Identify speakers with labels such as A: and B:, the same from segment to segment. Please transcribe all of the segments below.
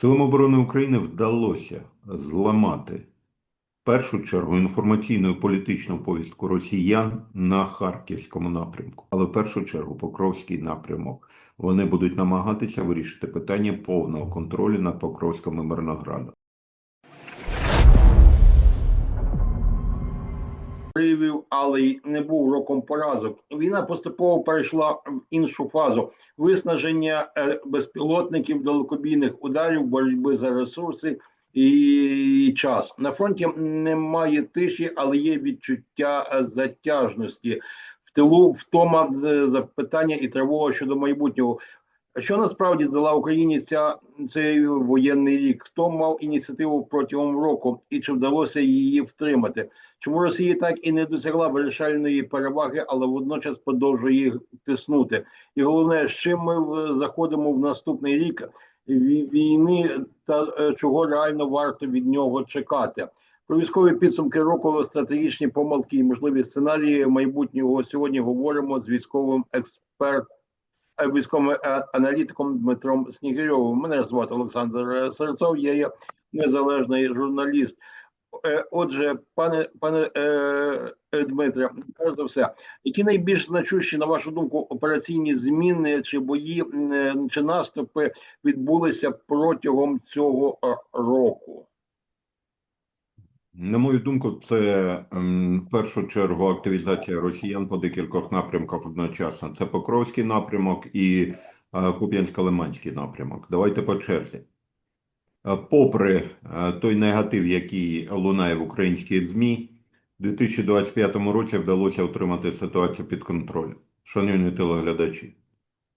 A: Силам оборони України вдалося зламати в першу чергу інформаційну і політичну повістку росіян на харківському напрямку, але в першу чергу Покровський напрямок. Вони будуть намагатися вирішити питання повного контролю над Покровським і Мирноградом.
B: Проявів, але й не був роком поразок. Війна поступово перейшла в іншу фазу виснаження е, безпілотників, далекобійних ударів, боротьби за ресурси і час. На фронті немає тиші, але є відчуття е, затяжності. В тилу втома е, запитання і тривога щодо майбутнього. Що насправді дала Україні ця цей воєнний рік? Хто мав ініціативу протягом року, і чи вдалося її втримати? Чому Росія так і не досягла вирішальної переваги, але водночас продовжує їх тиснути? І головне, з чим ми заходимо в наступний рік війни та е, чого реально варто від нього чекати? Про військові підсумки року, стратегічні помилки і можливі сценарії майбутнього сьогодні говоримо з військовим експертом. Військовим е, аналітиком Дмитром Снігирьовим. Мене звати Олександр е, Серцов, я є незалежний журналіст. Е, Отже, пане пане Дмитре, перш за все, які найбільш значущі, на вашу думку, операційні зміни чи бої чи наступи відбулися протягом цього року?
A: На мою думку, це ем, в першу чергу активізація росіян по декількох напрямках одночасно. Це Покровський напрямок і е, Куп'янсько-Лиманський напрямок. Давайте по черзі. Е, Попри е, той негатив, який лунає в українській ЗМІ, у 2025 році вдалося отримати ситуацію під контролем. Шановні телеглядачі,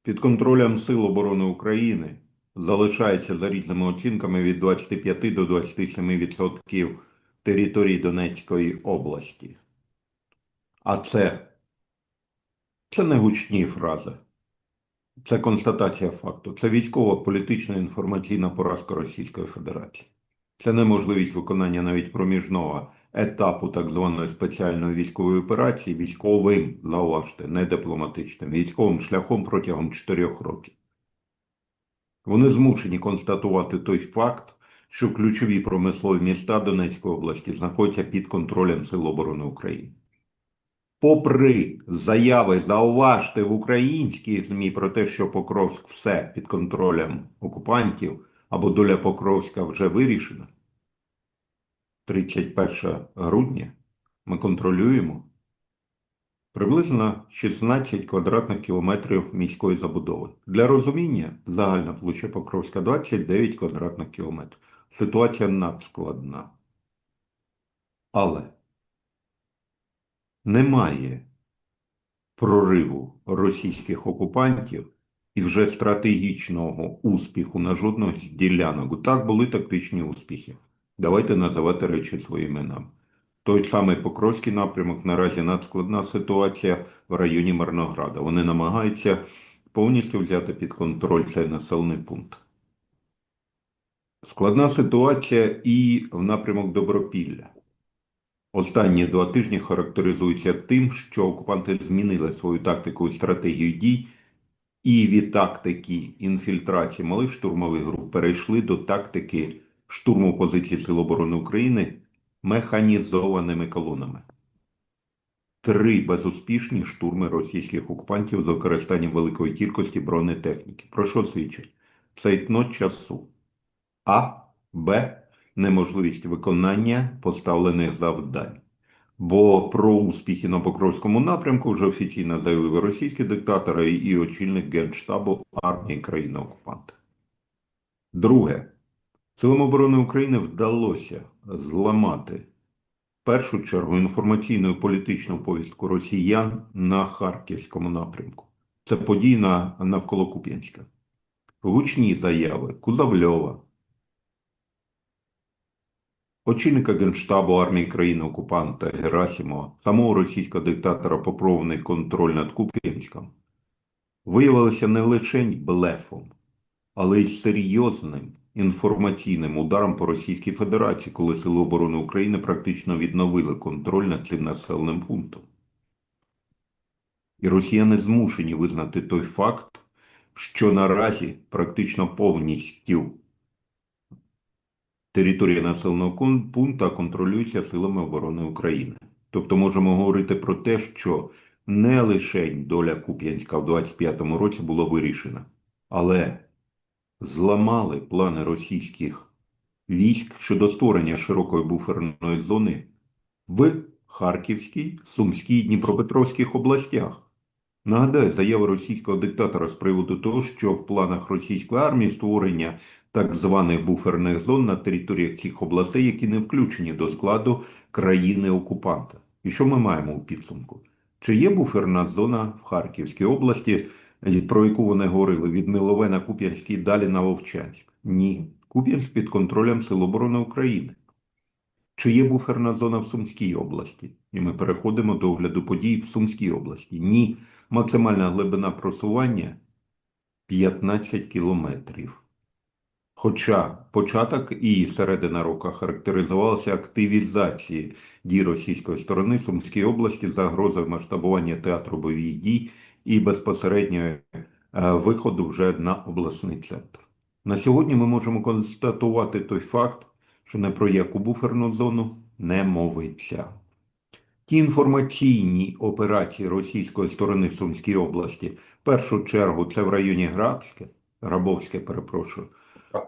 A: під контролем Сил оборони України залишається за різними оцінками від 25 до 27% території Донецької області. А це, це не гучні фрази. Це констатація факту. Це військова, політична інформаційна поразка Російської Федерації. Це неможливість виконання навіть проміжного етапу так званої спеціальної військової операції військовим, зауважте, не дипломатичним, військовим шляхом протягом 4 років. Вони змушені констатувати той факт, що ключові промислові міста Донецької області знаходяться під контролем Сил оборони України. Попри заяви, зауважте в українській ЗМІ про те, що Покровськ все під контролем окупантів, або доля Покровська вже вирішена, 31 грудня ми контролюємо приблизно 16 квадратних кілометрів міської забудови. Для розуміння, загальна площа Покровська 29 квадратних кілометрів. Ситуація надскладна. Але немає прориву російських окупантів і вже стратегічного успіху на жодну з ділянок. Так були тактичні успіхи. Давайте називати речі своїми іменами. Той самий Покровський напрямок наразі надскладна ситуація в районі Марнограда. Вони намагаються повністю взяти під контроль цей населений пункт. Складна ситуація і в напрямок Добропілля. Останні два тижні характеризуються тим, що окупанти змінили свою тактику і стратегію дій, і від тактики інфільтрації малих штурмових груп перейшли до тактики штурму позицій Сил оборони України механізованими колонами. Три безуспішні штурми російських окупантів з використанням великої кількості бронетехніки. Про що свідчить? Цейтно часу. А, Б. Неможливість виконання поставлених завдань. Бо про успіхи на Покровському напрямку вже офіційно заявив і російський диктатор і очільник Генштабу армії країни-окупанта. Друге. Силам оборони України вдалося зламати в першу чергу інформаційну і політичну повістку росіян на Харківському напрямку. Це події на, навколо Куп'янська. Гучні заяви Кузавльова, очільника Генштабу армії країни-окупанта Герасимова, самого російського диктатора про контроль над Куп'янськом, виявилося не лише блефом, але й серйозним інформаційним ударом по Російській Федерації, коли Сили оборони України практично відновили контроль над цим населеним пунктом. І росіяни змушені визнати той факт, що наразі практично повністю Територія населеного пункту контролюється силами оборони України. Тобто можемо говорити про те, що не лише доля Куп'янська в 25-му році була вирішена, але зламали плани російських військ щодо створення широкої буферної зони в Харківській, Сумській Дніпропетровських областях. Нагадаю, заява російського диктатора з приводу того, що в планах російської армії створення так званих буферних зон на територіях цих областей, які не включені до складу країни-окупанта. І що ми маємо у підсумку? Чи є буферна зона в Харківській області, про яку вони говорили, від Милове на Куп'янській далі на Вовчанськ? Ні. Куп'янськ під контролем Сил оборони України. Чи є буферна зона в Сумській області? І ми переходимо до огляду подій в Сумській області. Ні. Максимальна глибина просування 15 кілометрів. Хоча початок і середина року характеризувалася активізацією дій російської сторони в Сумській області, загрозою масштабування театру бойових дій і безпосередньо е, виходу вже на обласний центр. На сьогодні ми можемо констатувати той факт, що не про яку буферну зону не мовиться. Ті інформаційні операції російської сторони в Сумській області, в першу чергу це в районі Грабське, Грабовське, перепрошую,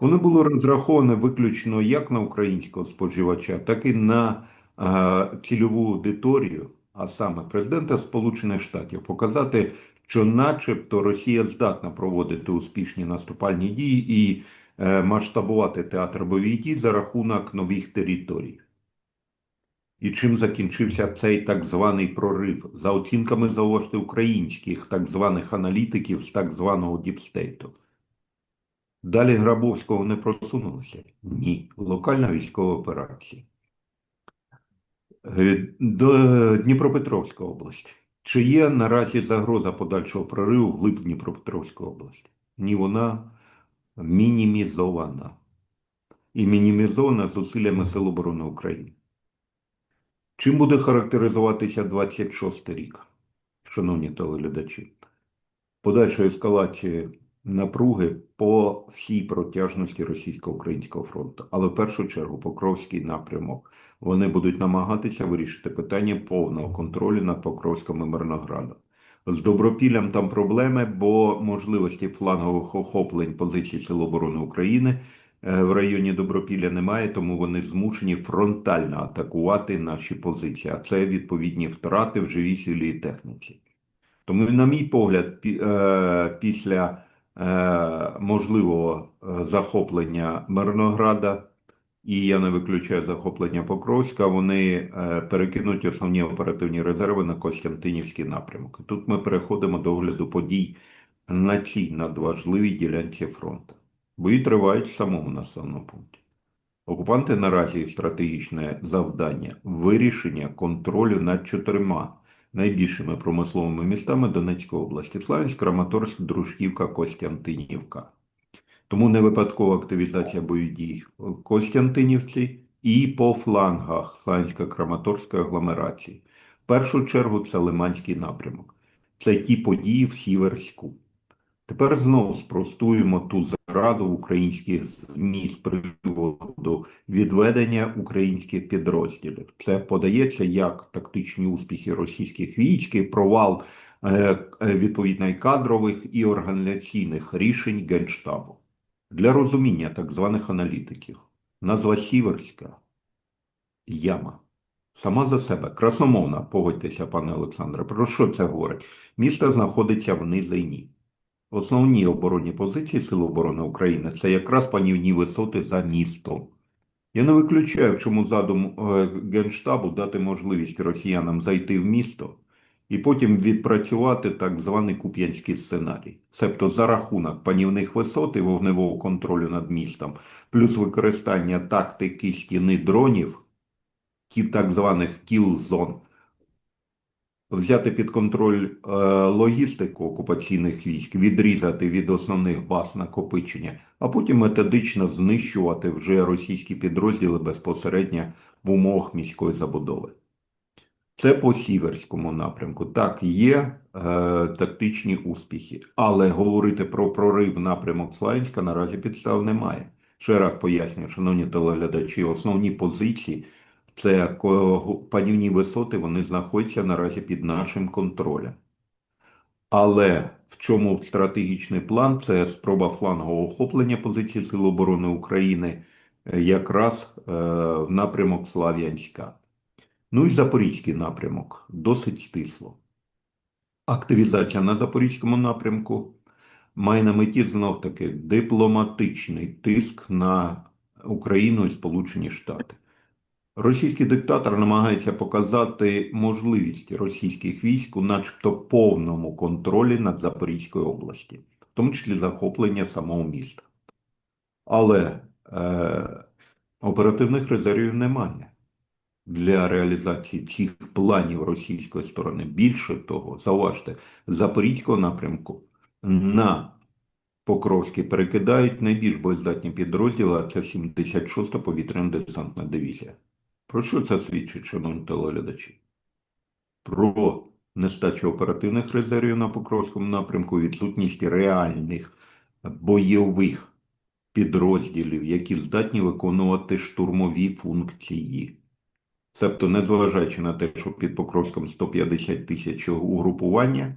A: вони були розраховані виключно як на українського споживача, так і на е, цільову аудиторію, а саме президента Сполучених Штатів, показати, що начебто Росія здатна проводити успішні наступальні дії і е, масштабувати театр бойових дій за рахунок нових територій. І чим закінчився цей так званий прорив? За оцінками зауважте українських так званих аналітиків з так званого діпстейту. Далі Грабовського не просунулося? Ні. Локальна військова операція. Е, До Дніпропетровська область. Чи є наразі загроза подальшого прориву в глиб Дніпропетровської області? Ні, вона мінімізована. І мінімізована зусиллями Сил оборони України. Чим буде характеризуватися 26 рік, шановні телеглядачі? Подальшою ескалацією напруги по всій протяжності російсько-українського фронту, але в першу чергу Покровський напрямок. Вони будуть намагатися вирішити питання повного контролю над Покровським і Мирноградом. З Добропіллям там проблеми, бо можливості флангових охоплень позицій Сил оборони України в районі Добропілля немає, тому вони змушені фронтально атакувати наші позиції. А це відповідні втрати в живій силі техніці. Тому, на мій погляд, е, після е, можливого е, захоплення Мирнограда, і я не виключаю захоплення Покровська, вони е, перекинуть основні оперативні резерви на Костянтинівський напрямок. Тут ми переходимо до огляду подій на цій надважливій ділянці фронту. Бої тривають в самому населеному пункті. Окупанти наразі стратегічне завдання вирішення контролю над чотирма найбільшими промисловими містами Донецької області: Славянськ, Краматорськ, Дружківка, Костянтинівка. Тому не випадкова активізація бойових дій в Костянтинівці і по флангах Славянсько-Краматорської агломерації. В першу чергу це Лиманський напрямок. Це ті події в Сіверську. Тепер знову спростуємо ту зраду українських ЗМІ з приводу відведення українських підрозділів. Це подається як тактичні успіхи російських військ провал е, е, відповідно кадрових і організаційних рішень Генштабу. Для розуміння так званих аналітиків назва Сіверська яма. Сама за себе красномовна, погодьтеся, пане Олександре. Про що це говорить? Місто знаходиться в низині. Основні оборонні позиції Сил оборони України це якраз панівні висоти за містом. Я не виключаю, чому задум е, Генштабу дати можливість росіянам зайти в місто і потім відпрацювати так званий куп'янський сценарій. Себто за рахунок панівних висот і вогневого контролю над містом, плюс використання тактики стіни дронів, так званих кіл-зон, взяти під контроль е, логістику окупаційних військ, відрізати від основних баз накопичення, а потім методично знищувати вже російські підрозділи безпосередньо в умовах міської забудови. Це по сіверському напрямку. Так, є е, тактичні успіхи, але говорити про прорив напрямок Славянська наразі підстав немає. Ще раз пояснюю, шановні телеглядачі, основні позиції це панівні висоти, вони знаходяться наразі під нашим контролем. Але в чому стратегічний план? Це спроба флангового охоплення позицій Сил оборони України е, якраз е, в напрямок Слав'янська. Ну і Запорізький напрямок досить стисло. Активізація на Запорізькому напрямку має на меті знов таки дипломатичний тиск на Україну і Сполучені Штати. Російський диктатор намагається показати можливість російських військ у начебто повному контролі над Запорізькою області, в тому числі захоплення самого міста. Але е, оперативних резервів немає для реалізації цих планів російської сторони. Більше того, зауважте, Запорізького напрямку на Покровський перекидають найбільш боєздатні підрозділи, а це 76-та повітряно-десантна дивізія. Про що це свідчить, шановні телеглядачі? Про нестачу оперативних резервів на Покровському напрямку, відсутність реальних бойових підрозділів, які здатні виконувати штурмові функції. Тобто, незважаючи на те, що під Покровськом 150 тисяч угрупування,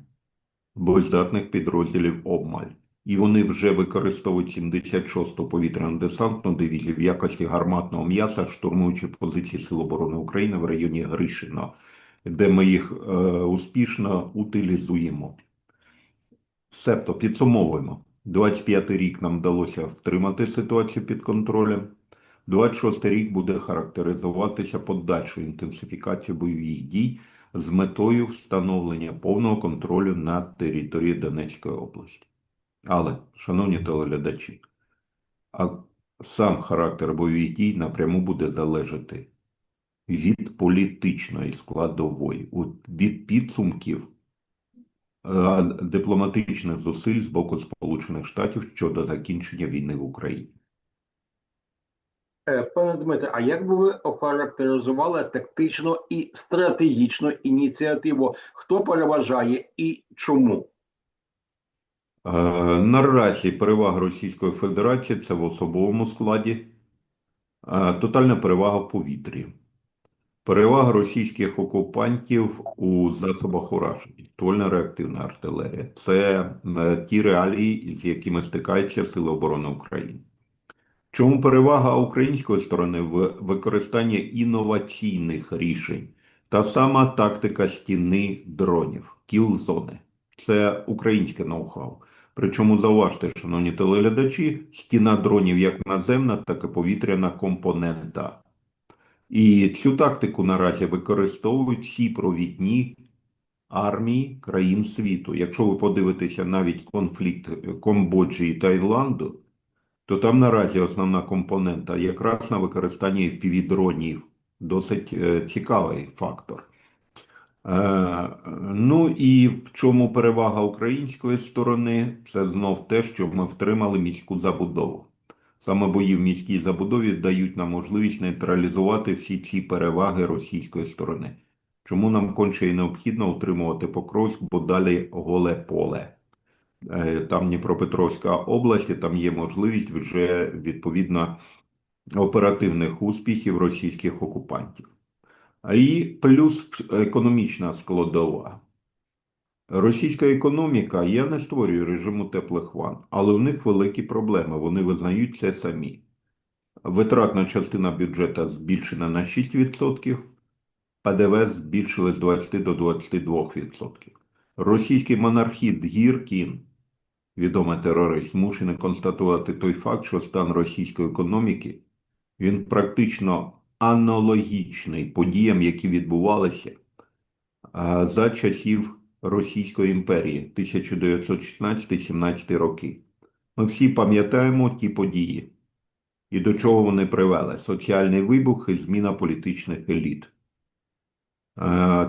A: боєздатних підрозділів обмаль. І вони вже використовують 76-ту повітряно-десантну дивізію в якості гарматного м'яса, штурмуючи позиції Сил оборони України в районі Гришино, де ми їх е, успішно утилізуємо. Себто підсумовуємо. 25-й рік нам вдалося втримати ситуацію під контролем. 26-й рік буде характеризуватися подальшою інтенсифікацією бойових дій з метою встановлення повного контролю над територією Донецької області. Але, шановні телеглядачі, а сам характер бойових дій напряму буде залежати від політичної складової, від підсумків е, дипломатичних зусиль з боку Сполучених Штатів щодо закінчення війни в Україні.
B: Е, Пане Дмитре, а як би ви охарактеризували тактичну і стратегічну ініціативу? Хто переважає і чому?
A: Е, Наразі перевага Російської Федерації це в особовому складі, е, тотальна перевага в повітрі, перевага російських окупантів у засобах ураження, ствольна реактивна артилерія. Це е, ті реалії, з якими стикаються Сили оборони України. Чому перевага української сторони в використанні інноваційних рішень? Та сама тактика стіни дронів, кіл-зони. Це українське ноу-хау. Причому зауважте, шановні телеглядачі, стіна дронів як наземна, так і повітряна компонента. І цю тактику наразі використовують всі провідні армії країн світу. Якщо ви подивитеся навіть конфлікт Камбоджі і Таїланду, то там наразі основна компонента якраз на використанні FPV-дронів. Досить е, цікавий фактор. Е, ну і в чому перевага української сторони? Це знов те, що ми втримали міську забудову. Саме бої в міській забудові дають нам можливість нейтралізувати всі ці переваги російської сторони. Чому нам конче і необхідно утримувати Покровськ, бо далі голе поле. Е, Там Дніпропетровська область, і там є можливість вже відповідно оперативних успіхів російських окупантів. І плюс економічна складова. Російська економіка, я не створюю режиму теплих ван, але у них великі проблеми, вони визнають це самі. Витратна частина бюджету збільшена на 6%, ПДВ збільшили з 20 до 22%. Російський монархіст Гіркін, відомий терорист, змушений констатувати той факт, що стан російської економіки він практично аналогічний подіям, які відбувалися за часів Російської імперії 1916-17 роки. Ми всі пам'ятаємо ті події і до чого вони привели: соціальний вибух і зміна політичних еліт.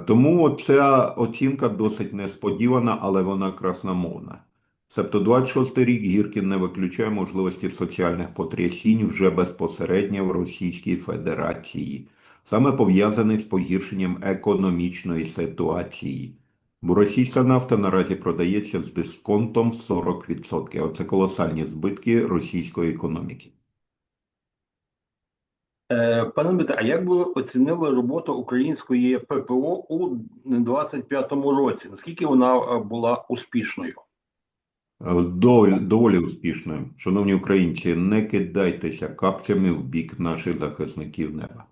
A: Тому ця оцінка досить несподівана, але вона красномовна. Тобто 26 рік Гіркін не виключає можливості соціальних потрясінь вже безпосередньо в Російській Федерації, саме пов'язаних з погіршенням економічної ситуації. Бо російська нафта наразі продається з дисконтом 40%, а це колосальні збитки російської економіки.
B: Е, Пане Дмитре, а як ви оцінили роботу української ППО у 25-му році? Наскільки вона е, була успішною?
A: Е, Доволі, успішною. Шановні українці, не кидайтеся капцями в бік наших захисників неба.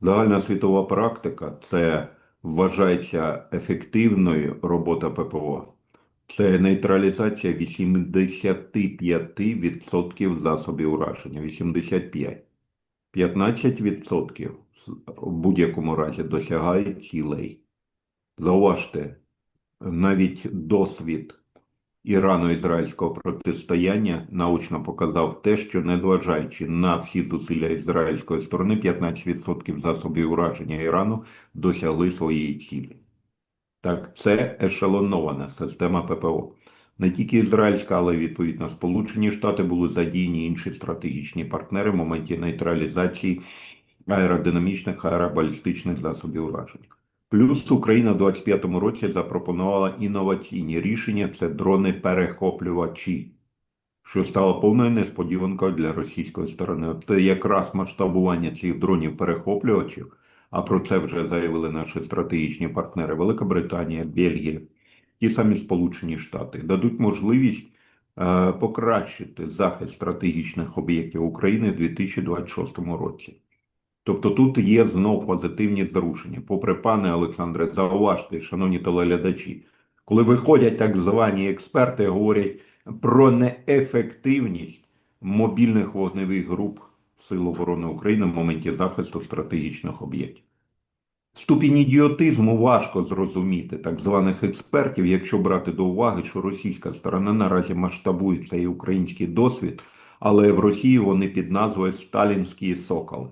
A: Загальна світова практика це вважається ефективною робота ППО. Це нейтралізація 85% засобів ураження. 85. 15% в будь-якому разі досягає цілей. Зауважте, навіть досвід Ірано-ізраїльського протистояння научно показав те, що незважаючи на всі зусилля ізраїльської сторони, 15% засобів ураження Ірану досягли своєї цілі. Так, це ешелонована система ППО. Не тільки ізраїльська, але й відповідно Сполучені Штати були задіяні інші стратегічні партнери в моменті нейтралізації аеродинамічних аеробалістичних засобів ураження. Плюс Україна в 2025 році запропонувала інноваційні рішення це дрони-перехоплювачі, що стало повною несподіванкою для російської сторони. Це якраз масштабування цих дронів-перехоплювачів, а про це вже заявили наші стратегічні партнери Велика Британія, Бельгія, ті самі Сполучені Штати, дадуть можливість е, покращити захист стратегічних об'єктів України в 2026 році. Тобто тут є знов позитивні зрушення. Попри пане Олександре, зауважте, шановні телеглядачі, коли виходять так звані експерти, говорять про неефективність мобільних вогневих груп Сил оборони України в моменті захисту стратегічних об'єктів. Ступінь ідіотизму важко зрозуміти так званих експертів, якщо брати до уваги, що російська сторона наразі масштабує цей український досвід, але в Росії вони під назвою Сталінський сокол.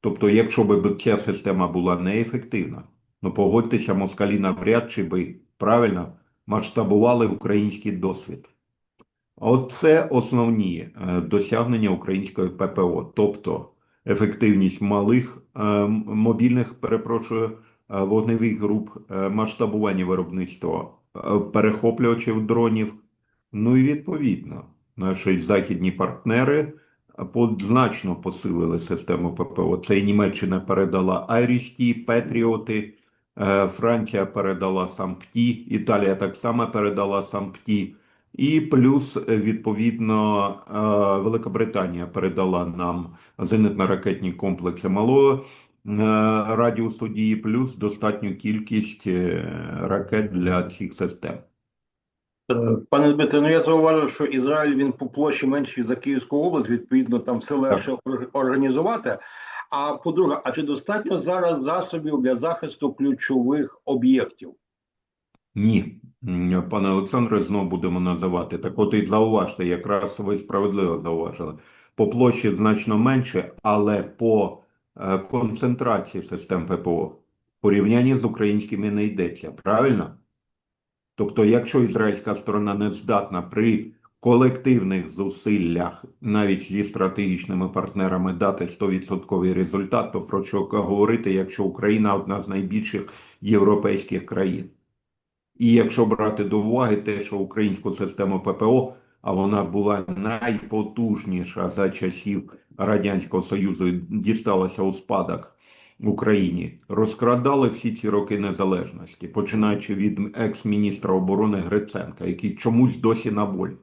A: Тобто, якщо б ця система була неефективна, ну погодьтеся, москалі навряд чи би правильно масштабували український досвід. Оце основні е, досягнення української ППО, тобто ефективність малих е, мобільних, перепрошую, е, вогневих груп, масштабування виробництва перехоплювачів дронів. Ну і відповідно, наші західні партнери значно посилили систему ППО. Це і Німеччина передала Айрісті, Петріоти, е, Франція передала Сампті, Італія так само передала Сампті. І плюс, е, відповідно, е, Велика Британія передала нам зенитно-ракетні комплекси малого радіусу дії, плюс достатню кількість ракет для цих систем.
B: Пане Дмитре, ну я зауважив, що Ізраїль він по площі менший за Київську область, відповідно, там все легше організувати. А по-друге, а чи достатньо зараз засобів для захисту ключових об'єктів?
A: Ні, пане Олександре, знову будемо називати. Так от і зауважте, якраз ви справедливо зауважили. По площі значно менше, але по е, концентрації систем ППО в порівнянні з українськими не йдеться, правильно? Тобто, якщо ізраїльська сторона не здатна при колективних зусиллях, навіть зі стратегічними партнерами, дати 100% результат, то про що говорити, якщо Україна одна з найбільших європейських країн? І якщо брати до уваги те, що українську систему ППО, а вона була найпотужніша за часів Радянського Союзу і дісталася у спадок Україні, розкрадали всі ці роки незалежності, починаючи від екс-міністра оборони Гриценка, який чомусь досі на волі.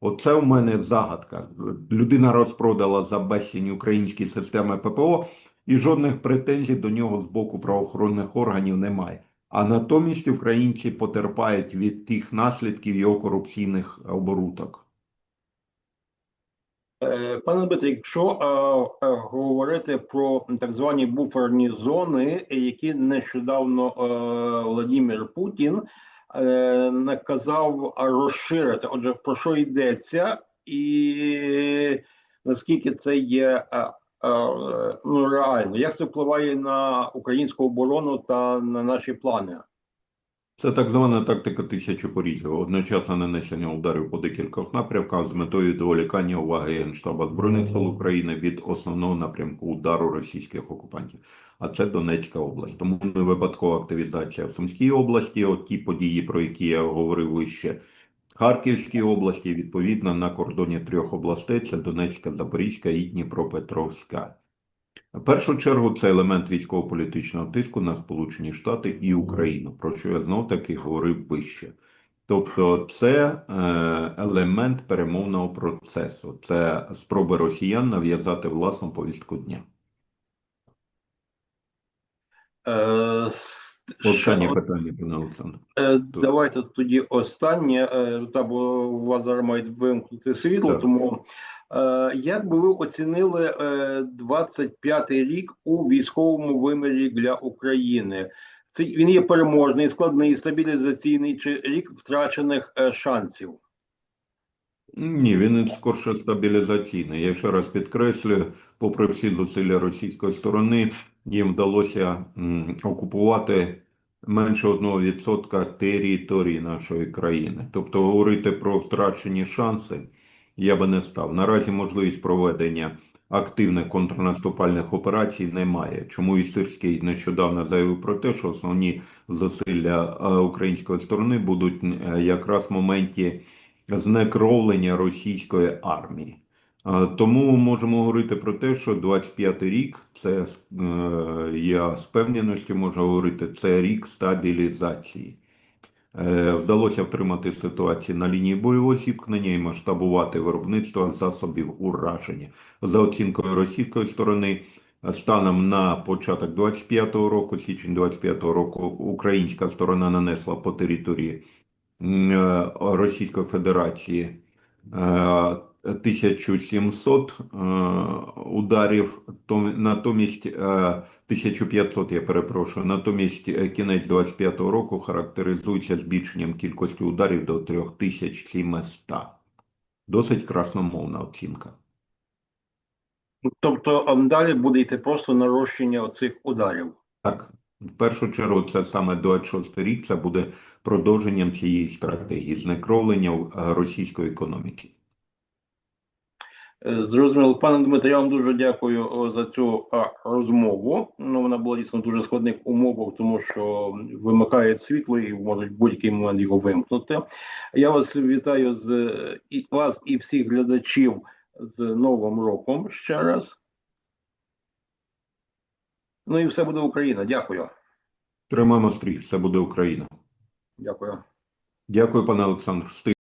A: Оце в мене загадка. Людина розпродала за безцінь українські системи ППО, і жодних претензій до нього з боку правоохоронних органів немає. А натомість українці потерпають від тих наслідків його корупційних оборудок.
B: Е, Пане Дмитре, якщо е, е, говорити про так звані буферні зони, які нещодавно е, Владимир Путін е, наказав розширити. Отже, про що йдеться, і наскільки це є е, е, ну, реально? Як це впливає на українську оборону та на наші плани?
A: Це так звана тактика тисячі порізів, одночасне нанесення ударів по декількох напрямках з метою відволікання уваги Генштаба Збройних сил України від основного напрямку удару російських окупантів. А це Донецька область. Тому не випадкова активізація в Сумській області, от ті події, про які я говорив вище, Харківській області, відповідно, на кордоні трьох областей це Донецька, Запорізька і Дніпропетровська. В першу чергу це елемент військово-політичного тиску на Сполучені Штати і Україну, про що я знов таки говорив вище. Тобто, це е, елемент перемовного процесу, це спроби росіян нав'язати власну повістку дня.
B: Е,
A: Останнє питання, пане Олександр.
B: Е, Давайте тоді останнє, та бо у вас зараз мають вимкнути світло,
A: Так.
B: тому як би ви оцінили е, 25-й рік у військовому вимірі для України? Це він є переможний, складний, стабілізаційний чи рік втрачених е, шансів?
A: Ні, він скорше стабілізаційний. Я ще раз підкреслюю, попри всі зусилля російської сторони, їм вдалося окупувати менше 1% території нашої країни. Тобто говорити про втрачені шанси я би не став. Наразі можливість проведення активних контрнаступальних операцій немає. Чому і Сирський нещодавно заявив про те, що основні зусилля е, української сторони будуть е, якраз в моменті знекровлення російської армії. Е, Тому можемо говорити про те, що 25-й рік це я з певненістю можу говорити, це рік стабілізації. Е, Вдалося втримати ситуацію на лінії бойового зіткнення і масштабувати виробництво засобів ураження. За оцінкою російської сторони, станом на початок 25-го року, січень 25-го року, українська сторона нанесла по території е, Російської Федерації е, 1700 е, ударів, то- натомість е, 1500, я перепрошую, натомість е, кінець 25-го року характеризується збільшенням кількості ударів до 3700. Досить красномовна оцінка.
B: Тобто далі буде йти просто нарощення оцих ударів.
A: Так, в першу чергу, це саме 26 рік, це буде продовженням цієї стратегії знекровлення е, російської економіки.
B: Е, Зрозуміло, пане Дмитре, я вам дуже дякую за цю розмову. Ну, вона була дійсно в дуже складних умовах, тому що вимикає світло і можуть будь-який момент його вимкнути. Я вас вітаю з е, і вас і всіх глядачів з Новим роком ще раз. Ну і все буде Україна. Дякую.
A: Тримаємо стрій, все буде Україна.
B: Дякую.
A: Дякую, пане Олександр.